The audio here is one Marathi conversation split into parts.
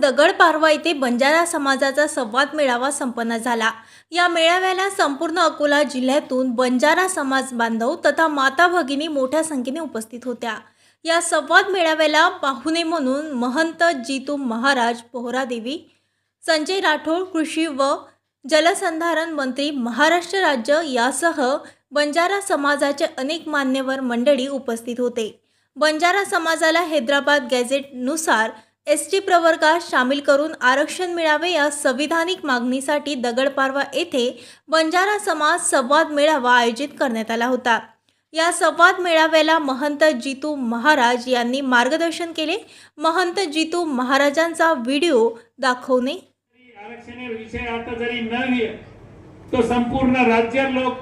दगड पारवा येथे बंजारा समाजाचा संवाद मेळावा संपन्न झाला. या मेळाव्याला संपूर्ण अकोला जिल्ह्यातून बंजारा समाज बांधव तथा माता भगिनी मोठ्या संख्येने उपस्थित होत्या. या संवाद मेळाव्याला पाहुणे म्हणून महंत जितू महाराज पोहरादेवी संजय राठोड कृषी व जलसंधारण मंत्री महाराष्ट्र राज्य यासह बंजारा समाजाचे अनेक मान्यवर मंडळी उपस्थित होते. बंजारा समाजाला हैदराबाद गॅझेटनुसार एस टी प्रवर्गात सामील करून आरक्षण मिळावे या संविधानिक मागणीसाठी दगडपारवा येथे बंजारा समाज संवाद मेळावा आयोजित करण्यात आला होता. या संवाद मेळाव्याला महंत जितू महाराज यांनी मार्गदर्शन केले. महंत जितू महाराजांचा व्हिडिओ दाखवणे. विषय आता जरी न तो संपूर्ण राज्य लोक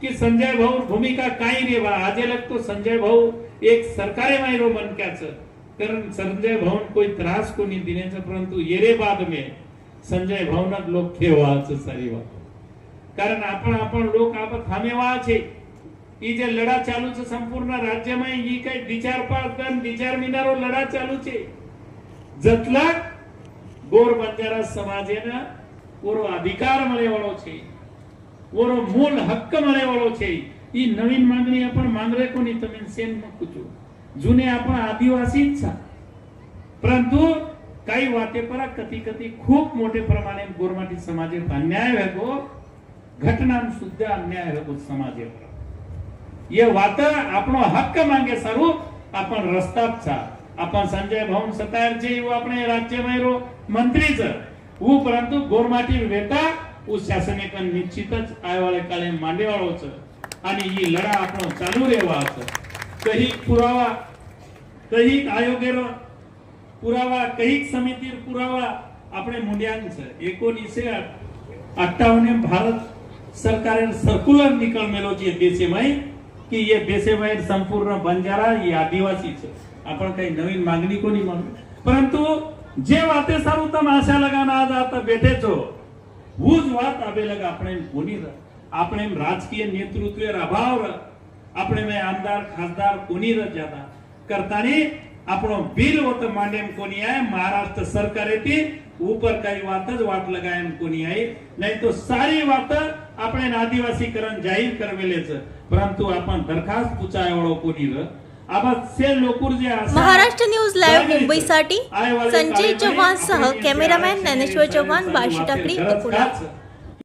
की संजय भाऊ भूमिका काही रे बा? आजे लग तो संजय भाऊ एक सरकारी मायरो मनक्याचं कारण संजय भाऊन कोई त्रास कोणी दिण्याचं परंतु येरे बाद में संजय भाऊनात लोक खेळवाचं सारी વાત કારણ आपण आपण लोक आपण થામેવા છે ઈ જે લડા ચાલુ છે સંપૂર્ણ રાજ્યમાં ઈ કઈ વિચાર પાડતા વિચાર મિનારો લડા ચાલુ છે જતલા ગોર બંજારા સમાજેના ઓરો અધિકાર મળે વાળો છે ઓરો મૂળ હક્ક મળે વાળો છે ઈ નવીન માંગણી आपण માંગરે કોની તમે સેન માં પૂછો जुने आपण आदिवासीच परंतु काही वाटेपरा कधी कधी खूप मोठे प्रमाणे गोरमाटी समाज अन्याय वेगो घटना सुद्धा अन्याय वेगो समाज हे वात आपण हक्क मागे सारू आपण रस्ताच आपण संजय भाऊन सतार जे आपण राज्य मेरो मंत्रीच ऊ परंतु गोरमाटी वेता ऊ शासनिक निश्चितच आयवाळे काळे मांडेवाळोच आणि ही लढा आपण चालू रेवाच कही पुरावा कही આયોગેનો પુરાવા કહીક સમિતિર પુરાવા આપણે મૂલ્યાંકન છે એકોણીસે અઠ્ઠાવને ભારત સરકારે સર્ક્યુલર નિકળ મેલો છે બેસેમાઈ કે એ બેસેમાઈ સંપૂર્ણ બંજારા એ આદિવાસી છે आपण काही नवीन मागणी कोणी मागणी परंतु જે વાતે સારું તમે આશા લગાના આજ આતા બેઠે છો હું જ વાત આબે લગ આપણે કોની આપણે રાજકીય નેતૃત્વ અભાવ આપણે મેં આમદાર ખાસદાર કોની રજા હતા કરતાની આપણો બિલ વત માંડે એમ કોની આય મહારાષ્ટ્ર સરકારેથી ઉપર કઈ વાત જ વાત લગાય એમ કોની આઈ નહીં તો સારી વાત આપણે આદિવાસીકરણ જાહેર કરવેલે છે પરંતુ आपण દરખાસ્ત પૂછાય વાળો કોની ર महाराष्ट्र न्यूज लाईव्ह मुंबईसाठी संजय चव्हाण सह कॅमेरामॅन ज्ञानेश्वर चव्हाण बाशी टाकडी अकोला